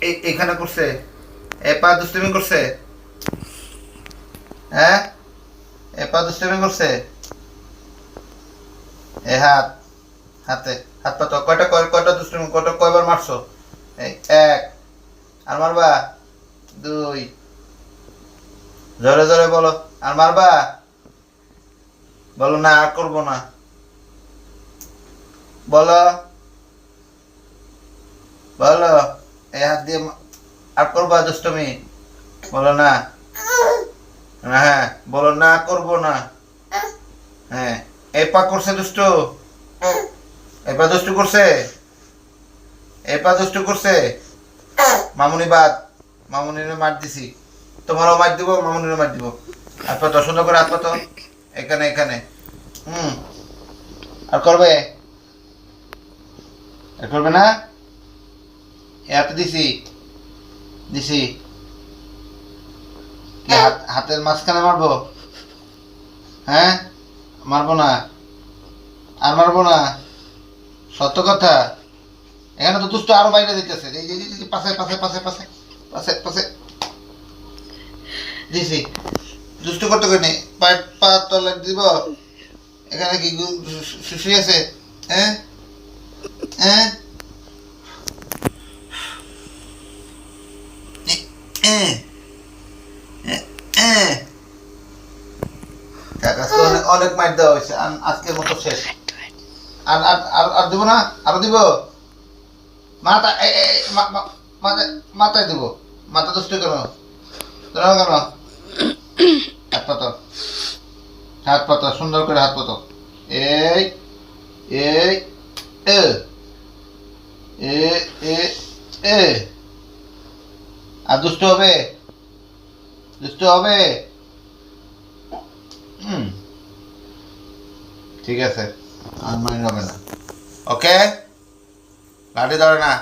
এখানে করছে। এ পা দুষ্টুমি করছে। হ্যাঁ? এ পা দুষ্টুমি করছে। এ হাত, হাতে, হাত পাতো কয়টা, কয়, কয়টা দুষ্টুমি, কয়টা, কয়বার মারছো? এই এক। আর মারবা? দুই। জোরে জোরে বলো। আর মারবা? বলো, না, আর করব না। বলো। বলো। হাত দিয়ে আর করবা দুষ্টমি বলো না। হ্যাঁ বলো না, করব না। হ্যাঁ পা করছে পা করছে। পা করছে। মামুনি বাদ, মামুনির মার দিছি। তোমারও মার দিব, মামুনিরও মার দিব। হাত পাতো সুন্দর করে হাত পাতো এখানে এখানে। হুম। আর করবে? আর করবে না? এত দিছি। দিছি। হাতের মাঝখানে মারবো? হ্যাঁ? মারবো না। আর মারবো না। সত্য কথা। এখানে তো দুষ্ট আরও বাইরে দিতেছে পাশে পাশে পাশে পাশে পাশে পাশে। দিছি। দুষ্ট কত করে পা পা তলে দিব। এখানে কি গু- শু- শু- শুয়ে আছে? হ্যাঁ? হ্যাঁ এ, এ, এ, এ। কাকা, আজকে অনেক অনেক মাইর দেওয়া হয়েছে আজকের মতো শেষ। আর আর দিব না? আরও দিব? মাথা মাথায় দিব। মাথা দুষ্ট কেন কেন? হাত পাতো। হাত পাতো, সুন্দর করে হাত পাতো। এই এই এ এ এ। আর দুষ্ট হবে? দুষ্ট হবে? ঠিক আছে, আর মাইন্ড হবে না। ওকে লাঠি ধরে না।